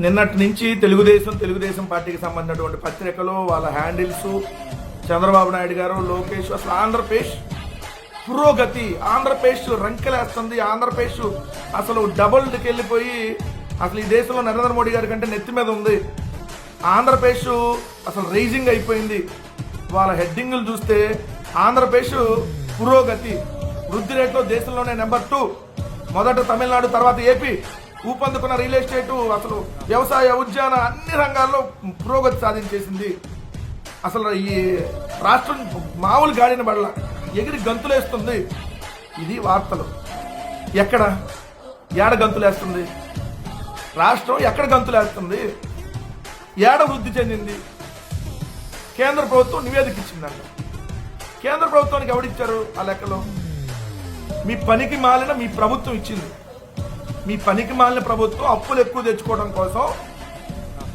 నిన్నటి నుంచి తెలుగుదేశం తెలుగుదేశం పార్టీకి సంబంధించినటువంటి పత్రికలు వాళ్ళ హ్యాండిల్స్ చంద్రబాబు నాయుడు గారు లోకేష్ అసలు ఆంధ్రప్రదేశ్ పురోగతి ఆంధ్రప్రదేశ్ రంకెలేస్తుంది ఆంధ్రప్రదేశ్ అసలు డబుల్కి వెళ్ళిపోయి అసలు ఈ దేశంలో నరేంద్ర మోడీ గారి కంటే నెత్తి మీద ఉంది. ఆంధ్రప్రదేశ్ అసలు రైజింగ్ అయిపోయింది. వాళ్ళ హెడ్డింగ్లు చూస్తే ఆంధ్రప్రదేశ్ పురోగతి వృద్ధి రేట్లో దేశంలోనే నెంబర్ టూ మొదట తమిళనాడు తర్వాత ఏపీ. ఊపందుకున్న రియల్ ఎస్టేటు అసలు వ్యవసాయ ఉద్యాన అన్ని రంగాల్లో పురోగతి సాధించేసింది. అసలు ఈ రాష్ట్రం మామూలు గాడిన బడల ఎగిరి గంతులేస్తుంది. ఇది వార్తలు. ఎక్కడ? ఏడ గంతులేస్తుంది? రాష్ట్రం ఎక్కడ గంతులేస్తుంది? ఏడ వృద్ధి చెందింది? కేంద్ర ప్రభుత్వం నివేదిక ఇచ్చిందంట. కేంద్ర ప్రభుత్వానికి ఎవడిచ్చారు ఆ లెక్కలో? మీ పనికి మాలిన మీ ప్రభుత్వం ఇచ్చింది. మీ పనికి మాలిన ప్రభుత్వం అప్పులు ఎక్కువ తెచ్చుకోవడం కోసం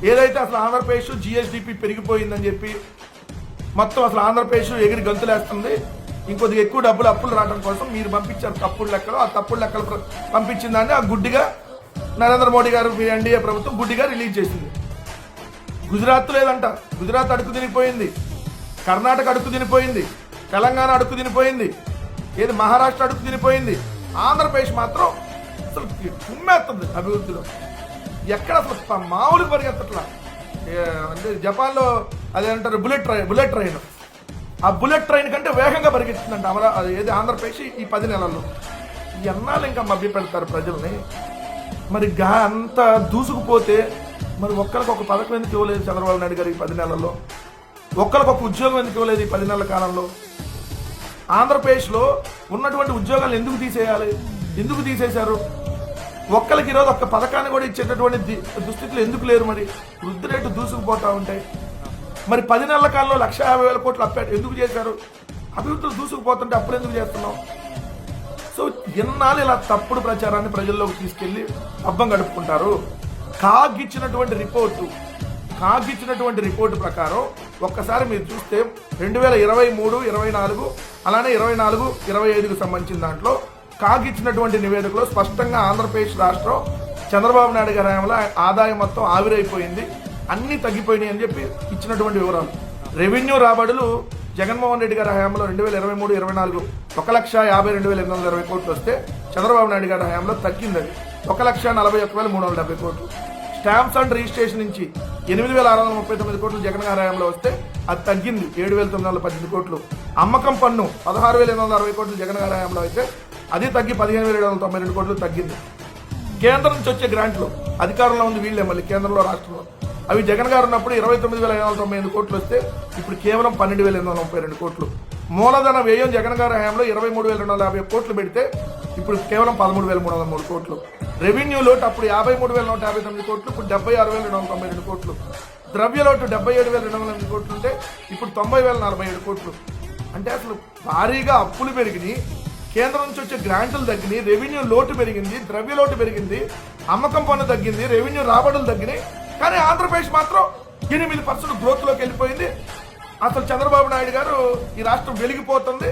ఏదైతే అసలు ఆంధ్రప్రదేశ్ జిఎస్డిపి పెరిగిపోయిందని చెప్పి మొత్తం అసలు ఆంధ్రప్రదేశ్ ఎగిరి గంతులేస్తుంది. ఇంకొద్దిగా ఎక్కువ డబ్బులు అప్పులు రావడం కోసం మీరు పంపించారు తప్పుడు లెక్కలు. ఆ తప్పుడు లెక్కలు పంపించిన దాన్ని ఆ గుడ్డిగా నరేంద్ర మోడీ గారు మీ ఎన్డీఏ ప్రభుత్వం గుడ్డిగా రిలీజ్ చేసింది. గుజరాత్ లేదంట. గుజరాత్ అడుగు తినిపోయింది. కర్ణాటక అడుగు తినిపోయింది. తెలంగాణ అడుగు తినిపోయింది. ఏది మహారాష్ట్ర అడుగు తినిపోయింది. ఆంధ్రప్రదేశ్ మాత్రం అసలు కుమ్మేస్తుంది అభివృద్ధిలో. ఎక్కడ అసలు ప- మామూలు పరిగెత్తట్లా? ఏ, అంటే జపాన్లో అదేంటారు బుల్లెట్ ట్రైన్ బుల్లెట్ ట్రైన్. ఆ బుల్లెట్ ట్రైన్ కంటే వేగంగా పరిగెత్తుందంట అమరా అది ఏది ఆంధ్రప్రదేశ్ ఈ పది నెలల్లో. ఎన్నాళ్ళు ఇంకా మభ్య పెడతారు ప్రజల్ని? మరి గా అంత దూసుకుపోతే మరి ఒక్కరికి ఒక పథకం ఎందుకు ఇవ్వలేదు చంద్రబాబు నాయుడు గారు ఈ పది నెలల్లో? ఒక్కరికి ఒక ఉద్యోగం ఎందుకు ఇవ్వలేదు ఈ పది నెలల కాలంలో? ఆంధ్రప్రదేశ్లో ఉన్నటువంటి ఉద్యోగాలు ఎందుకు తీసేయాలి? ఎందుకు తీసేశారు? ఒక్కరికి ఈరోజు ఒక్క పథకాన్ని కూడా ఇచ్చేటటువంటి దుస్థితులు ఎందుకు లేరు మరి? వృద్ధి రేటు దూసుకుపోతా ఉంటాయి. మరి పది నెలల కాలంలో లక్ష యాభై వేల కోట్లు అప్పాడు ఎందుకు చేశారు? అభివృద్ధులు దూసుకుపోతుంటే అప్పులు ఎందుకు చేస్తున్నాం సో ఎన్నాళ్ళు ఇలా తప్పుడు ప్రచారాన్ని ప్రజల్లోకి తీసుకెళ్ళి అబ్బం గడుపుకుంటారు. కాగ్ ఇచ్చినటువంటి రిపోర్టు కాగ్ ఇచ్చినటువంటి రిపోర్టు ప్రకారం ఒక్కసారి మీరు చూస్తే రెండు వేల ఇరవై మూడు ఇరవై నాలుగు అలానే ఇరవై నాలుగు ఇరవై ఐదుకు సంబంధించిన దాంట్లో కాగ్ ఇచ్చినటువంటి నివేదికలో స్పష్టంగా ఆంధ్రప్రదేశ్ రాష్ట్రం చంద్రబాబు నాయుడు గారి హయాంలో ఆదాయం మొత్తం ఆవిరైపోయింది. అన్ని తగ్గిపోయినాయి అని చెప్పి ఇచ్చినటువంటి వివరాలు. రెవెన్యూ రాబడులు జగన్మోహన్ రెడ్డి గారి హయాంలో రెండు వేల ఇరవై మూడు ఇరవై నాలుగు ఒక లక్ష యాభై రెండు వేల ఎనిమిది వందల ఇరవై కోట్లు వస్తే చంద్రబాబు నాయుడు గారి హయాంలో తగ్గింది అది. ఒక లక్ష నలభై ఒక్క వేల మూడు వందల డెబ్బై కోట్లు. స్టాంప్స్ అండ్ రిజిస్ట్రేషన్ నుంచి ఎనిమిది వేల ఆరు వందల ముప్పై తొమ్మిది కోట్లు జగన్ గారి హయాంలో వస్తే అది తగ్గింది ఏడు వేల తొమ్మిది వందల పద్దెనిమిది కోట్లు. అమ్మకం పన్ను పదహారు వేల ఎనిమిది వందల అరవై కోట్లు జగన్ గారి హయాంలో అయితే అది తగ్గి పదిహేను వేల ఏడు వందల తొంభై రెండు కోట్లు తగ్గింది. కేంద్రం నుంచి వచ్చే గ్రాంట్లు అధికారంలో ఉంది వీళ్ళే మళ్ళీ కేంద్రంలో రాష్ట్రంలో. అవి జగన్ గారు ఉన్నప్పుడు ఇరవై తొమ్మిది వేల ఐదు వందల తొంభై ఎనిమిది కోట్లు వస్తే ఇప్పుడు కేవలం పన్నెండు వేల ఎనిమిది వందల ముప్పై రెండు కోట్లు. మూలధన వ్యయం జగన్ గారి హయాంలో ఇరవై మూడు వేల రెండు వందల యాభై కోట్లు పెడితే ఇప్పుడు కేవలం పదమూడు వేల మూడు వందల మూడు కోట్లు. రెవెన్యూ లోటు అప్పుడు యాభై మూడు వేల నూట యాభై తొమ్మిది కోట్లు ఇప్పుడు డెబ్బై ఆరు వేల రెండు వందల తొంభై రెండు కోట్లు. ద్రవ్య లోటు డెబ్బై ఏడు వేల రెండు వందల ఎనిమిది కోట్లు ఉంటే ఇప్పుడు తొంభై వేల నలభై ఏడు కోట్లు. అంటే అసలు భారీగా అప్పులు పెరిగినాయి. కేంద్రం నుంచి వచ్చే గ్రాంట్లు తగ్గినాయి రెవెన్యూ లోటు పెరిగింది ద్రవ్య లోటు పెరిగింది అమ్మకం పన్ను తగ్గింది రెవెన్యూ రాబడులు తగ్గినాయి. కానీ ఆంధ్రప్రదేశ్ మాత్రం ఎనిమిది పర్సెంట్ గ్రోత్లోకి వెళ్ళిపోయింది. అసలు చంద్రబాబు నాయుడు గారు ఈ రాష్ట్రం వెలిగిపోతుంది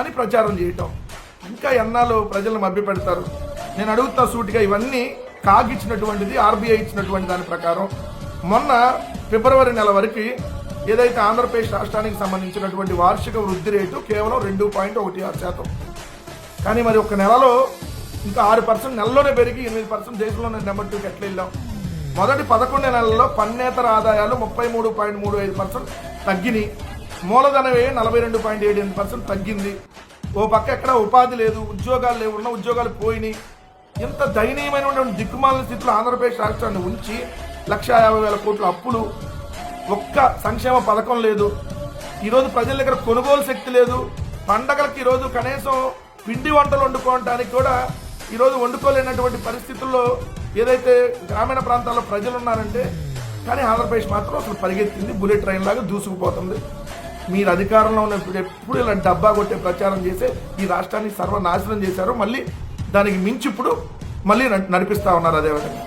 అని ప్రచారం చేయటం. ఇంకా ఎన్నాళ్ళు ప్రజలను మభ్యపెడతారు? నేను అడుగుతా సూటిగా ఇవన్నీ కాగిచ్చినటువంటిది ఆర్బీఐ ఇచ్చినటువంటి దాని ప్రకారం. మొన్న ఫిబ్రవరి నెల వరకు ఏదైతే ఆంధ్రప్రదేశ్ రాష్ట్రానికి సంబంధించినటువంటి వార్షిక వృద్ధి రేటు కేవలం రెండు పాయింట్ ఒకటి ఆరు శాతం. కానీ మరి ఒక నెలలో ఇంకా ఆరు పర్సెంట్ నెలలోనే పెరిగి ఎనిమిది పర్సెంట్ దేశంలోనే నెంబర్ టూకి ఎట్లా వెళ్ళాం? మొదటి పదకొండు నెలల్లో పన్నేతర ఆదాయాలు ముప్పై మూడు పాయింట్ మూడు ఐదు పర్సెంట్ తగ్గినాయి. మూలధన వ్యయం నలభై రెండు పాయింట్ ఏడు ఎనిమిది పర్సెంట్ తగ్గింది. ఓ పక్క ఎక్కడ ఉపాధి లేదు ఉద్యోగాలు లేవు ఉన్న ఉద్యోగాలు పోయినాయి. ఇంత దయనీయమైనటువంటి దిక్కుమాలిన స్థితిలో ఆంధ్రప్రదేశ్ రాష్ట్రాన్ని ఉంచి లక్ష యాభై వేల కోట్ల అప్పులు ఒక్క సంక్షేమ పథకం లేదు. ఈరోజు ప్రజల దగ్గర కొనుగోలు శక్తి లేదు. పండగలకి ఈరోజు కనీసం పిండి వంటలు వండుకోవటానికి కూడా ఈరోజు వండుకోలేనటువంటి పరిస్థితుల్లో ఏదైతే గ్రామీణ ప్రాంతాల్లో ప్రజలు ఉన్నారంటే కానీ ఆంధ్రప్రదేశ్ మాత్రం అసలు పరిగెత్తింది బుల్లెట్ ట్రైన్ లాగా దూసుకుపోతుంది. మీరు అధికారంలో ఉన్నప్పుడు ఎప్పుడు ఇలా డబ్బా కొట్టే ప్రచారం చేసే ఈ రాష్ట్రాన్ని సర్వనాశనం చేశారు. మళ్ళీ దానికి మించి ఇప్పుడు మళ్ళీ నడిపిస్తా ఉన్నారు అదేవిధంగా